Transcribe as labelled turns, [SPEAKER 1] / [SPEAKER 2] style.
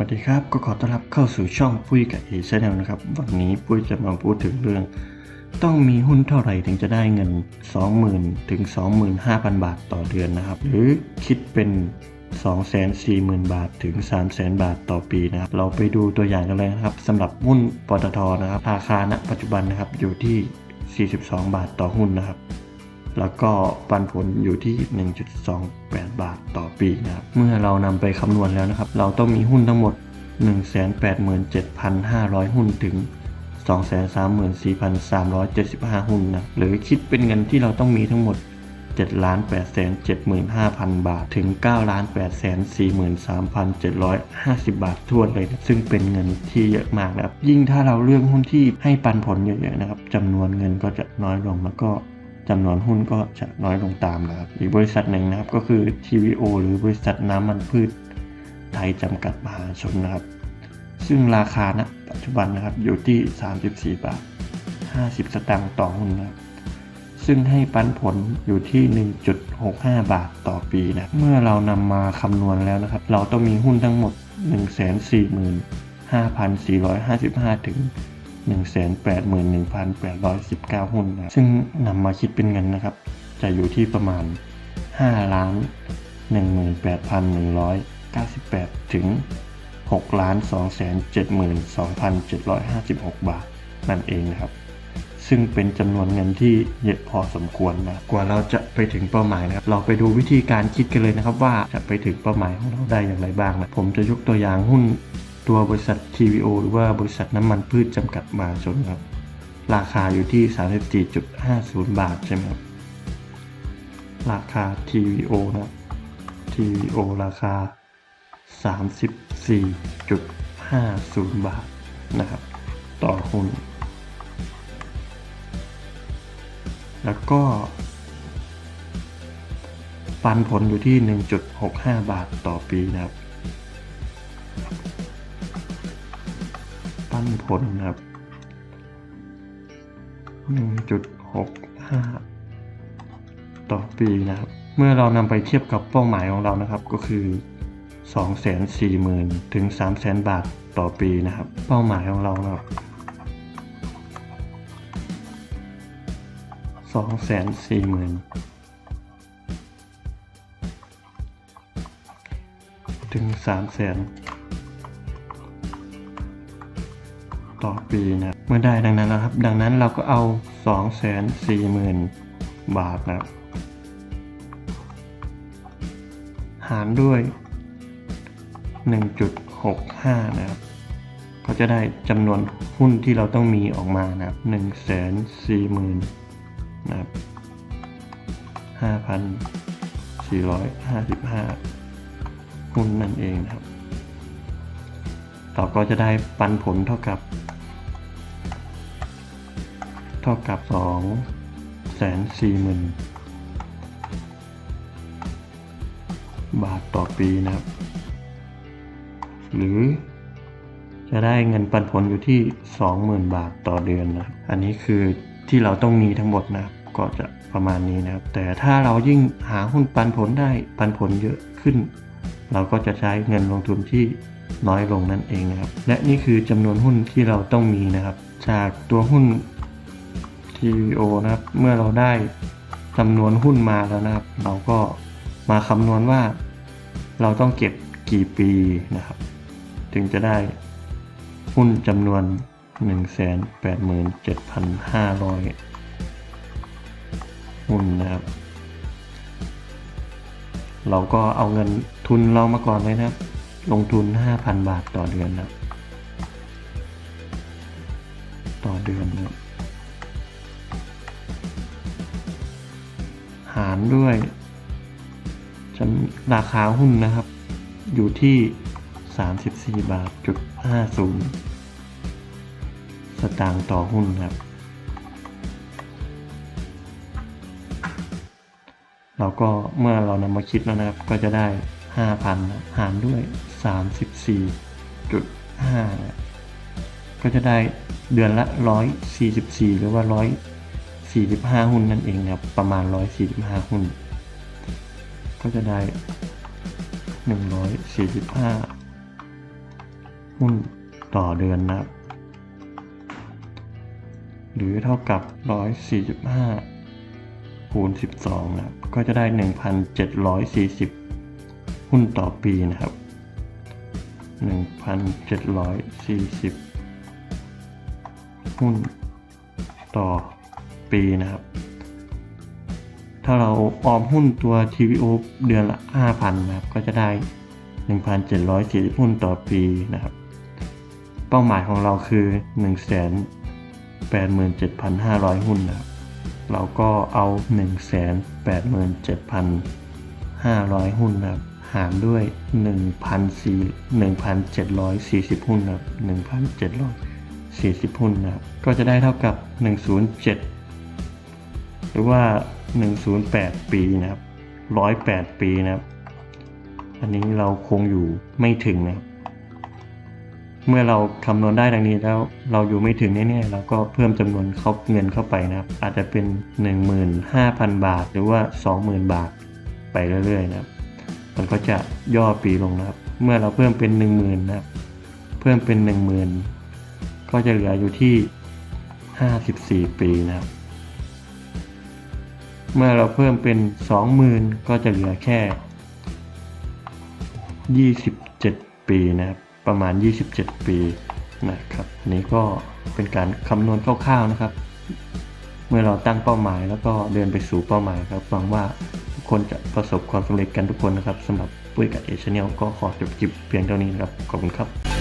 [SPEAKER 1] วัสดีครับ ก็ขอต้อนรับเข้าสู่ช่องปุ้ยกับเอชแนลนะครับ วันนี้ปุ้ยจะมาพูดถึงเรื่อง ต้องมีหุ้นเท่าไหร่ถึงจะได้เงิน 20,000 ถึง 25,000 บาทต่อเดือนนะครับ หรือคิดเป็น 240,000 บาทถึง 300,000 บาทต่อปีนะครับ เราไปดูตัวอย่างกันเลยนะครับสำหรับหุ้นปตทนะครับ ราคาณปัจจุบันนะครับอยู่ที่ 42 บาทต่อหุ้นนะครับ แล้วก็ปันผลอยู่ที่ 1.28 บาทต่อปีนะครับ เมื่อเรานำไปคำนวณแล้วนะครับ เราต้องมีหุ้นทั้งหมด 187,500 หุ้นถึง 234,375 หุ้นนะ หรือคิดเป็นเงินที่เราต้องมีทั้งหมด 7 8 7 5 0 0 0 บาท ถึง 9 8 4 3 7 5 0 บาททั่วนเลยนะซึ่งเป็นเงินที่เยอะมากนะครับ ยิ่งถ้าเราเลือกหุ้นที่ให้ปันผลเยอะๆนะครับจำนวนเงินก็จะน้อยลงแล้วก็ จำนวนหุ้นก็จะน้อยลงตามนะครับ อีกบริษัทหนึ่งนะครับก็คือ TVO หรือบริษัทน้ำมันพืชไทยจำกัดมหาชนนะครับ ซึ่งราคาณปัจจุบันนะครับอยู่ที่ 34 บาท 50 สตางค์ต่อหุ้นนะครับซึ่งให้ปันผลอยู่ที่ 1.65 บาทต่อปีนะเมื่อเรานำมาคำนวณแล้วนะครับ เราต้องมีหุ้นทั้งหมด 145,455 ถึง 181,819 หุ้นนะซึ่งนำมาคิดเป็นเงินนะครับ จะอยู่ที่ประมาณ 5 ล้าน 18,198 ถึง 6 ล้าน 272,756 บาท นั่นเองนะครับ ซึ่งเป็นจำนวนเงินที่เยอะพอสมควรนะ กว่าเราจะไปถึงเป้าหมายนะครับ เราไปดูวิธีการคิดกันเลยนะครับว่าจะไปถึงเป้าหมายของเราได้อย่างไรบ้างนะ ผมจะยกตัวอย่างหุ้น ตัวบริษัท TVO หรือว่าบริษัทน้ำมันพืชจำกัดมหาชนครับ ราคาอยู่ที่ 34.50 บาทใช่ไหมครับ ราคา TVO นะ TVO ราคา 34.50 บาทนะครับ ต่อหุ้น แล้วก็ ปันผลอยู่ที่ 1.65 บาทต่อปีนะครับ นผลนะครับ1.65 ต่อปีนะครับ เมื่อเรานำไปเทียบกับเป้าหมายของเรานะครับ ก็คือ 240,000 ถึง 300,000 บาทต่อปีนะครับ เป้าหมายของเรานะครับสองแสนสี่หมื่นถึงสามแสน ต่อปีนะเมื่อได้ดังนั้นแล้วครับ ดังนั้นเราก็เอาสองแสนสี่หมื่นบาทนะครับหารด้วย 1.65 นะครับ ก็จะได้จำนวนหุ้นที่เราต้องมีออกมานะครับ1 4 0 0 0 0นะครับห้าพันสี่ร้อยห้าสิบห้าหุ้นนั่นเองนะครับเราก็จะได้ปันผลเท่ากับ ท่ากับสองแสนสี่หมื่นบาทต่อปีนะครับ หรือจะได้เงินปันผลอยู่ที่ 20,000 บาทต่อเดือนนะ อันนี้คือที่เราต้องมีทั้งหมดนะ ก็จะประมาณนี้นะครับ แต่ถ้าเรายิ่งหาหุ้นปันผลได้ปันผลเยอะขึ้น เราก็จะใช้เงินลงทุนที่น้อยลงนั่นเองนะครับ และนี่คือจำนวนหุ้นที่เราต้องมีนะครับ จากตัวหุ้น TVO นะครับ เมื่อเราได้จำนวนหุ้นมาแล้วนะครับ เราก็มาคำนวณว่าเราต้องเก็บกี่ปีนะครับ ถึงจะได้หุ้นจำนวน 187,500 หุ้นนะครับ เราก็เอาเงินทุนเรามาก่อนเลยนะครับ ลงทุน 5,000 บาทต่อเดือนนะครับต่อเดือนนะารด้วยจำราคาหุ้นนะครับ อยู่ที่ 34 บาทจุด50 สตางค์ต่อหุ้นครับ เราก็เมื่อเรานำมาคิดแล้วนะครับ ก็จะได้ 5,000 หารด้วย 34.5 ก็จะได้เดือนละ 144 หรือว่า 45 หุ้นนั่นเองครับ ประมาณ 145 หุ้น ก็จะได้ 145 หุ้นต่อเดือนนะครับ หรือเท่ากับ 145 คูณ 12 นะครับ ก็จะได้ 1,740 หุ้นต่อปีนะครับ 1,740 หุ้นต่อ ปีนะครับ ถ้าเราออมหุ้นตัว TVO เดือนละ 5,000นะครับ ก็จะได้ 1,740 หุ้นต่อปีนะครับ เป้าหมายของเราคือ 187,500 หุ้นนะครับ เราก็เอา 187,500 หุ้นนะครับหารด้วย 1,740 หุ้นนะครับ1,740 หุ้นนะครับก็จะได้เท่ากับ 107 หรือว่า 108 ปีนะครับ108 ปีนะครับ อันนี้เราคงอยู่ไม่ถึงนะครับ เมื่อเราคำนวณได้ดังนี้แล้วเราอยู่ไม่ถึงแน่ๆเราก็เพิ่มจำนวนเขาเงินเข้าไปนะครับ อาจจะเป็น 15,000 บาท หรือว่า 20,000 บาทไปเรื่อยๆนะครับ มันก็จะย่อปีลงนะครับ เมื่อเราเพิ่มเป็น 10,000นะครับ เพิ่มเป็น 10,000 ก็จะเหลืออยู่ที่ 54 ปีนะครับ เมื่อเราเพิ่มเป็น 20,000 ก็จะเหลือแค่ 27 ปีนะครับ ประมาณ 27 ปีนะครับอันนี้ก็เป็นการคำนวณคร่าวๆนะครับ เมื่อเราตั้งเป้าหมายแล้วก็เดินไปสู่เป้าหมายครับหวังว่าทุกคนจะประสบความสำเร็จกันทุกคนนะครับสำหรับปุ้ยกับเอชแนลก็ขอจบคลิปเพียงเท่านี้นะครับ ขอบคุณครับ